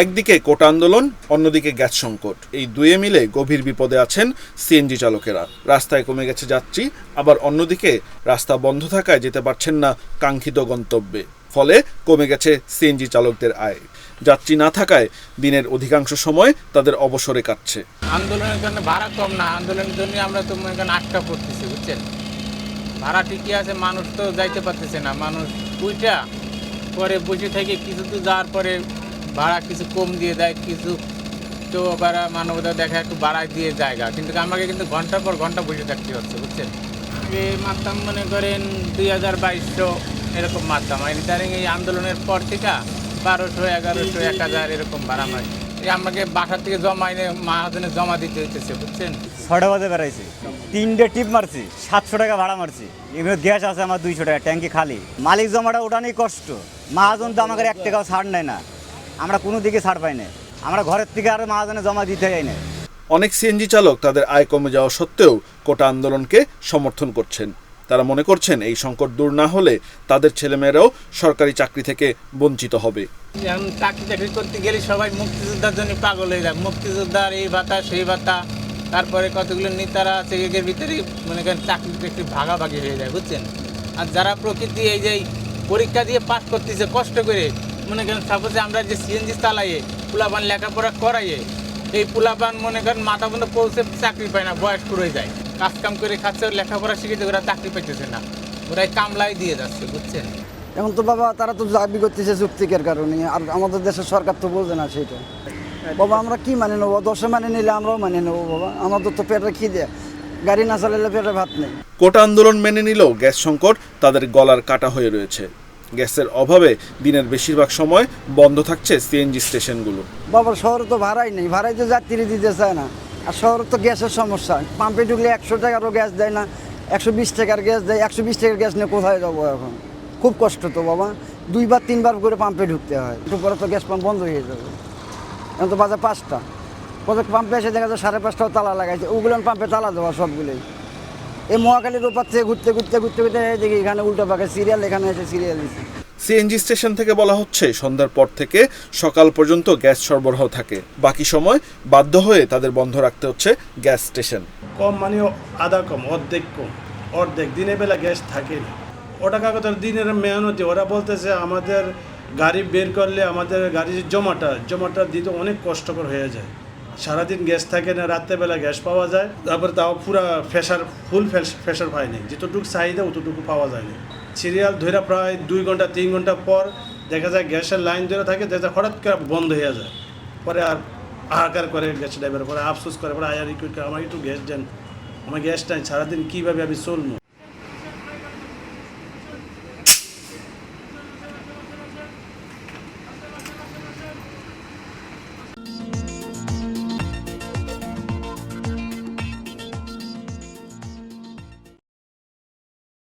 একদিকে কোটা আন্দোলন, অন্যদিকে গ্যাস সংকট। এই দুয়ে মিলে গভীর বিপদে আছেন সিএনজি চালকেরা। রাস্তায় কমে গেছে যাত্রী, আবার অন্যদিকে রাস্তা বন্ধ থাকায় যেতে পারছেন না কাঙ্ক্ষিত গন্তব্যে। ফলে কমে গেছে সিএনজি চালকদের আয়। যাত্রী না থাকায় দিনের অধিকাংশ সময় তাদের অবসরে কাটছে। আন্দোলনের জন্য ভাড়া কম না। আন্দোলনের জন্য আমরা তো মনে করেন আটকা পড়তেছি, বুঝছেন? ভাড়া ঠিকই আছে, মানুষ তো যাইতে পারতেছে না। মানুষ উইটা পরে বসে থেকে কিছু তো যাওয়ার পরে ভাড়া কিছু কম দিয়ে দেয় কিছু তো ওরা মানবতা দেখা একটু বাড়ায় দিয়ে জায়গা। কিন্তু আমাকে কিন্তু ঘণ্টার পর ঘণ্টা বসে থাকতে হচ্ছে বুঝছেন? আগে মারতাম মনে করেন দুই হাজার বাইশশো এরকম মারতাম আর এই আন্দোলনের পর থেকে বারোশো এগারোশো এক হাজার এরকম ভাড়া মারি আমাকে বাসার থেকে জমা এনে মাহাজনে জমা দিতে হইতেছে বুঝছেন? ছটা বাজে বেড়াইছি। তিনটে টিপ মারছি সাতশো টাকা ভাড়া মারছি। এগুলো গ্যাস আছে আমার দুইশো টাকা ট্যাঙ্কি খালি। মালিক জমাটা ওঠানোই কষ্ট। মাহাজন তো আমাকে এক টাকাও ছাড় নেয় না। আমরা কোনো দিকে ছাড় পাই না আমরা ঘরের থেকে আরও মাহাজনে জমা দিতে যাই না অনেক সিএনজি চালক তাদের আয় কমে যাওয়া সত্ত্বেও কোটা আন্দোলনকে সমর্থন করছেন। তারা মনে করছেন এই সংকট দূর না হলে তাদের ছেলেমেয়েরাও সরকারি চাকরি থেকে বঞ্চিত হবে। এখন চাকরি চাকরি করতে গেলে সবাই মুক্তিযোদ্ধার জন্য পাগল হয়ে যায়। মুক্তিযোদ্ধার এই ভাতা সেই ভাতা তারপরে কতগুলো নেতারা আছে এদের ভিতরেই মনে করেন চাকরি একটু ভাগাভাগি হয়ে যায় বুঝছেন? আর যারা প্রকৃতি এই যে পরীক্ষা দিয়ে পাস করতেছে কষ্ট করে মনে করেন সাপোজে আমরা যে সিএনজি চালাইয়ে পোলাপান লেখাপড়া করাইয়ে এই পোলাপান মনে করেন মাথা বন্ধ পৌঁছে চাকরি পায় না বয়স করে যায়। কাজ কাম করে খাচ্ছে লেখাপড়া শিখেছে ওরা চাকরি পাইতেছে না। ওরাই কামলাই দিয়ে যাচ্ছে বুঝছেন? এখন তো বাবা তারা তো দাবি করতেছে যুক্তিকের কারণে আর আমাদের দেশের সরকার তো বোঝে না সেটা। বাবা আমরা কি মানে নেব? দশে মানে নিলে আমরাও মানে নেব বাবা। আমাদের তো পেটে কি দেয় গাড়ি না চালালে পেটে ভাত নেই। কোটা আন্দোলন মেনে নিলেও গ্যাস সংকট তাদের গলার কাটা হয়ে রয়েছে। গ্যাসের অভাবে দিনের বেশিরভাগ সময় বন্ধ থাকছে সিএনজি স্টেশনগুলো। বাবা, শহরে তো ভাড়াই নেই, ভাড়াই তো যাত্রী দিতে চায় না। আর শহরে তো গ্যাসের সমস্যা, পাম্পে ঢুকলে একশো টাকারও গ্যাস দেয় না, একশো বিশ টাকার গ্যাস দেয়, একশো বিশ টাকার গ্যাস নিয়ে কোথায় যাব এখন? খুব কষ্ট তো বাবা, দুইবার তিনবার করে পাম্পে ঢুকতে হয়, একটু পরে তো গ্যাস পাম্প বন্ধ হয়ে যাবে। এখন তো বাজার পাঁচটা প্রত্যেক পাম্পে এসে দেখা যায় সাড়ে পাঁচটাও তালা লাগাইছে, ওগুলো পাম্পে তালা দেওয়া সবগুলোই। এই মহাকালীর ওপার থেকে ঘুরতে ঘুরতে ঘুরতে ঘুরতে দেখি এখানে উল্টো পাকে সিরিয়াল এখানে এসে সিরিয়াল দিচ্ছে সিএনজি স্টেশন থেকে বলা হচ্ছে সন্ধ্যার পর থেকে সকাল পর্যন্ত গ্যাস সরবরাহ থাকে। বাকি সময় বাধ্য হয়ে তাদের বন্ধ রাখতে হচ্ছে গ্যাস স্টেশন কম মানে আধা কম অর্ধেক কম। অর্ধেক দিনের বেলা গ্যাস থাকে না। ওটা কাগজ দিনের মেহনতি। ওরা বলতেছে আমাদের গাড়ি বের করলে আমাদের গাড়ির জমাটা জমাটা দিতে অনেক কষ্টকর হয়ে যায়। সারাদিন গ্যাস থাকে না, রাত্রেবেলা গ্যাস পাওয়া যায়। তারপর তাও পুরা ফেসার ফুল ফেসার পায়নি যেতটুকু চাহিদা, অতটুকু পাওয়া যায় না সিরিয়াল ধরে প্রায় দুই ঘণ্টা, তিন ঘণ্টা পর দেখা যায় গ্যাসের লাইন ধরে থাকে, দেখা যায় হঠাৎ করে বন্ধ হয়ে যায়। পরে আর হাহাকার করে গ্যাস ড্রাইভার পরে, আফসোস করে, পরে আয়ার আমার একটু গ্যাস দেন। আমার গ্যাস নাই, সারাদিন কীভাবে আমি চলবো?